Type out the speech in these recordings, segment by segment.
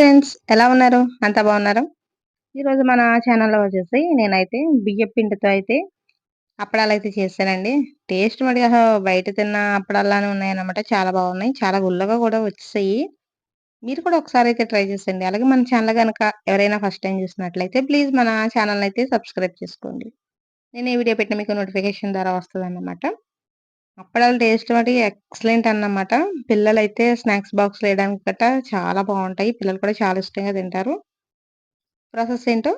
Friends ఎలా ఉన్నారు? అంత బాగున్నారు? ఈరోజు మన ఛానల్లో వచ్చేసి నేనైతే బియ్య పిండితో అయితే అప్పడాలు అయితే చేశానండి టేస్ట్ మరి బయట తిన్న అప్పడాలానే ఉన్నాయన్నమాట. చాలా బాగున్నాయి. చాలా గుల్లగా కూడా వచ్చాయి మీరు కూడా ఒకసారి అయితే ట్రై చేసండి అలాగే మన ఛానల్ కనుక ఎవరైనా ఫస్ట్ టైం చూసినట్లయితే ప్లీజ్ మన ఛానల్ అయితే సబ్స్క్రైబ్ చేసుకోండి. నేను ఈ వీడియో పెట్టిన మీకు నోటిఫికేషన్ ద్వారా వస్తుంది అన్నమాట అప్పడాల టేస్ట్ మటుకు ఎక్సలెంట్ అన్నమాట. పిల్లలు అయితే స్నాక్స్ బాక్స్ వేయడానికి గట్ట చాలా బాగుంటాయి. పిల్లలు కూడా చాలా ఇష్టంగా తింటారు. ప్రాసెస్ ఏంటో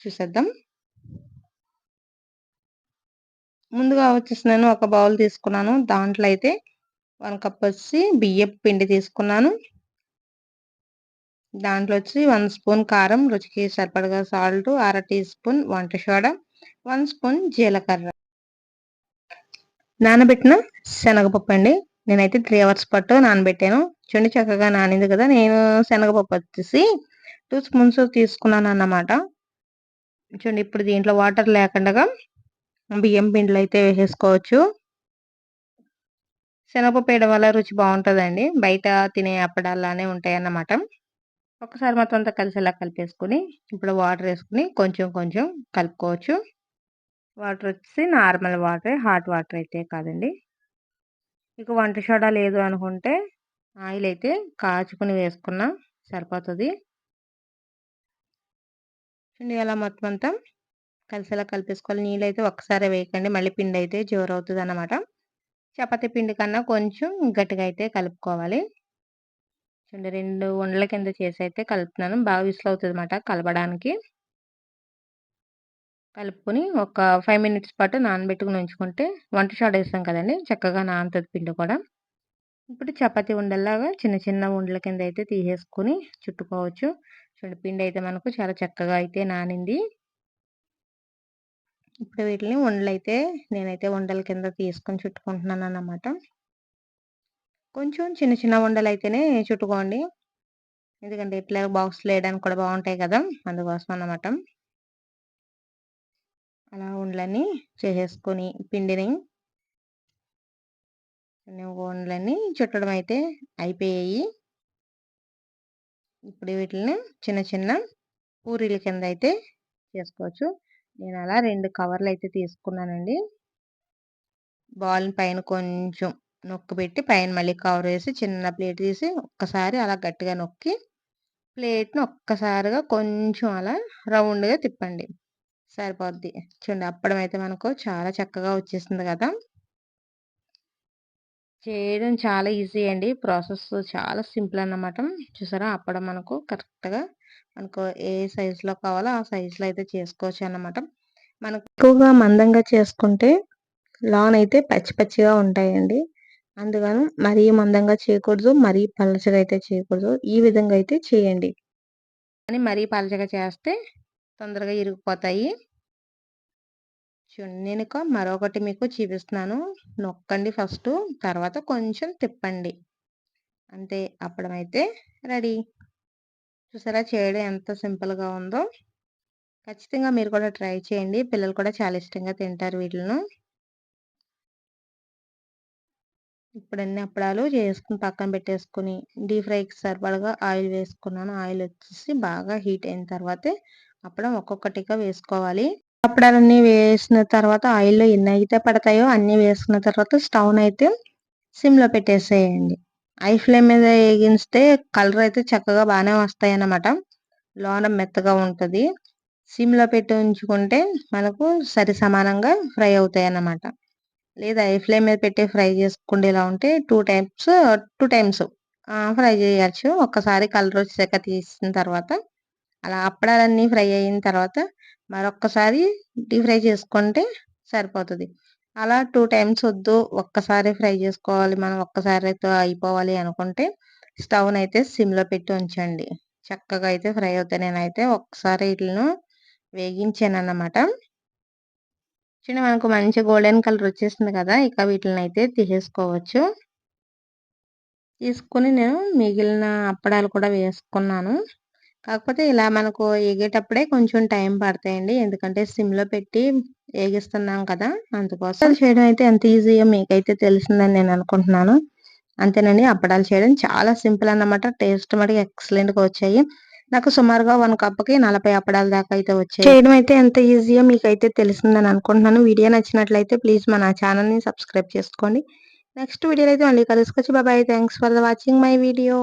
చూసేద్దాం. ముందుగా వచ్చేసి నేను ఒక బౌల్ తీసుకున్నాను. దాంట్లో అయితే వన్ కప్ వచ్చి బియ్యం పిండి తీసుకున్నాను. దాంట్లో వచ్చి వన్ స్పూన్ కారం రుచికి సరిపడగా సాల్ట్ అర టీ స్పూన్ వంట సోడా వన్ స్పూన్ జీలకర్ర. నానబెట్టిన శనగపప్పు అండి. నేనైతే త్రీ అవర్స్ పట్టు నానబెట్టాను. చూడండి చక్కగా నానింది కదా. నేను శనగపప్పు వచ్చేసి టూ స్పూన్స్ తీసుకున్నాను అన్నమాట. చూడండి ఇప్పుడు దీంట్లో వాటర్ లేకుండా బియ్యం పిండిలు అయితే వేసేసుకోవచ్చు శనగపప్పు వేయడం వల్ల రుచి బాగుంటుందండి. బయట తినే అప్పడాలానే ఉంటాయి అన్నమాట ఒకసారి మొత్తం అంతా కలిసేలా కలిపేసుకుని ఇప్పుడు వాటర్ వేసుకుని కొంచెం కొంచెం కలుపుకోవచ్చు. వాటర్ వచ్చి నార్మల్ వాటర్ హాట్ వాటర్ అయితే కాదండి. మీకు వంట సోడా లేదు అనుకుంటే ఆయిల్ అయితే కాచుకుని వేసుకున్నా సరిపోతుంది. చూడండి అలా మొత్తం అంతా కలిసేలా కలిపేసుకోవాలి. నీళ్ళు అయితే ఒక్కసారి వేయకండి. మళ్ళీ పిండి అయితే జోరు అవుతుంది అన్నమాట చపాతీ పిండి కన్నా కొంచెం గట్టిగా అయితే కలుపుకోవాలి. చూడండి రెండు ఉండల కింద చేసి అయితే కలుపుతున్నాను. బాగా విసులు అవుతుంది అన్నమాట కలపడానికి. కలుపుకొని ఒక ఫైవ్ మినిట్స్ పాటు నానబెట్టుకుని ఉంచుకుంటే వంట షాడ్ వేస్తాం కదండి. చక్కగా నానుతుంది పిండి కూడా. ఇప్పుడు చపాతి ఉండల్లాగా చిన్న చిన్న ఉండల కింద అయితే తీసేసుకొని చుట్టుకోవచ్చు. చూడండి పిండి అయితే మనకు చాలా చక్కగా అయితే నానింది. ఇప్పుడు వీటిని ఉండలు అయితే నేనైతే ఉండల కింద తీసుకొని చుట్టుకుంటున్నాను అన్నమాట. కొంచెం చిన్న చిన్న ఉండలు అయితేనే చుట్టుకోండి. ఎందుకంటే ఇట్లా బాక్స్ వేయడానికి కూడా బాగుంటాయి కదా అందుకోసం అన్నమాట. అలా ఉండలని చేసేసుకొని పిండిని ఉండలని చుట్టడం అయితే అయిపోయాయి. ఇప్పుడు వీటిని చిన్న చిన్న పూరీల కింద అయితే చేసుకోవచ్చు. నేను అలా రెండు కవర్లు అయితే తీసుకున్నానండి. బాల్ పైన కొంచెం నొక్కి పెట్టి పైన మళ్ళీ కవర్ వేసి చిన్న ప్లేట్ తీసి ఒక్కసారి అలా గట్టిగా నొక్కి ప్లేట్ని ఒక్కసారిగా కొంచెం అలా రౌండ్గా తిప్పండి. సరిపోద్ది. చూడండి అప్పడం అయితే మనకు చాలా చక్కగా వచ్చేసింది కదా! చేయడం చాలా ఈజీ అండి. ప్రాసెస్ చాలా సింపుల్ అన్నమాట. చూసారా? అప్పడం మనకు కరెక్ట్గా మనకు ఏ సైజులో కావాలో ఆ సైజులో అయితే చేసుకోవచ్చు అన్నమాట. మనకు ఎక్కువగా మందంగా చేసుకుంటే లాన్ అయితే పచ్చి పచ్చిగా ఉంటాయండి. అందుకని మరీ మందంగా చేయకూడదు మరీ పలచగా అయితే చేయకూడదు. ఈ విధంగా అయితే చేయండి. కానీ మరీ పలచగా చేస్తే తొందరగా ఇరిగిపోతాయి. చూడండి నేను మరొకటి మీకు చూపిస్తున్నాను. నొక్కండి ఫస్ట్ తర్వాత కొంచెం తిప్పండి. అంతే అప్పుడమైతే రెడీ. చూసారా చేయడం ఎంత సింపుల్గా ఉందో. ఖచ్చితంగా మీరు కూడా ట్రై చేయండి. పిల్లలు కూడా చాలా ఇష్టంగా తింటారు వీటిని ఇప్పుడు అన్ని అప్పడాలు చేసుకుని పక్కన పెట్టేసుకుని డీప్ ఫ్రైకి సరిపడగా ఆయిల్ వేసుకున్నాను. ఆయిల్ వచ్చేసి బాగా హీట్ అయిన తర్వాతే అప్పుడు ఒక్కొక్కటిగా వేసుకోవాలి. అప్పుడన్నీ వేసిన తర్వాత ఆయిల్లో ఎన్ని అయితే పడతాయో అన్నీ వేసుకున్న తర్వాత స్టవ్ అయితే సిమ్లో పెట్టేసేయండి. ఐ ఫ్లేమ్ మీద వేగిస్తే కలర్ అయితే చక్కగా బాగానే వస్తాయి అన్నమాట లోన మెత్తగా ఉంటుంది. సిమ్లో పెట్టి ఉంచుకుంటే మనకు సరి సమానంగా ఫ్రై అవుతాయి అన్నమాట లేదా ఐ ఫ్లేమ్ మీద పెట్టి ఫ్రై చేసుకుంటేలా ఉంటే two times two times fry చేయచ్చు. ఒక్కసారి కలర్ వచ్చాక తీసిన తర్వాత అలా అప్పడాలన్నీ ఫ్రై అయిన తర్వాత మరొక్కసారి డీప్ ఫ్రై చేసుకుంటే సరిపోతుంది. అలా టూ టైమ్స్ వద్దు ఒక్కసారి ఫ్రై చేసుకోవాలి మనం ఒక్కసారితో అయిపోవాలి అనుకుంటే స్టవ్ని అయితే సిమ్లో పెట్టి ఉంచండి. చక్కగా అయితే ఫ్రై అవుతాయి. నేనైతే ఒక్కసారి వీటిని వేగించాను అన్నమాట చూడండి మనకు మంచి గోల్డెన్ కలర్ వచ్చేసింది కదా ఇక వీటిని అయితే తీసేసుకోవచ్చు. తీసుకుని నేను మిగిలిన అప్పడాలు కూడా వేసుకున్నాను. కాకపోతే ఇలా మనకు ఎగేటప్పుడే కొంచెం టైం పడతాయండి. ఎందుకంటే సిమ్లో పెట్టి ఏగిస్తున్నాం కదా అందుకోసం. చేయడం అయితే ఎంత ఈజీగా మీకైతే తెలిసిందని నేను అనుకుంటున్నాను. అంతేనండి అప్పడాలు చేయడం చాలా సింపుల్ అన్నమాట. టేస్ట్ మటుకు ఎక్సలెంట్గా వచ్చాయి. నాకు సుమారుగా వన్ కప్కి నలభై అప్పడాల దాకా అయితే వచ్చాయి. చేయడం అయితే ఎంత ఈజీగా మీకైతే తెలిసిందని అనుకుంటున్నాను. వీడియో నచ్చినట్లయితే ప్లీజ్ మన ఛానల్ని సబ్స్క్రైబ్ చేసుకోండి. నెక్స్ట్ వీడియోలో అయితే మళ్ళీ కలుసుకొచ్చి బాబాయ్ thanks for the watching my video.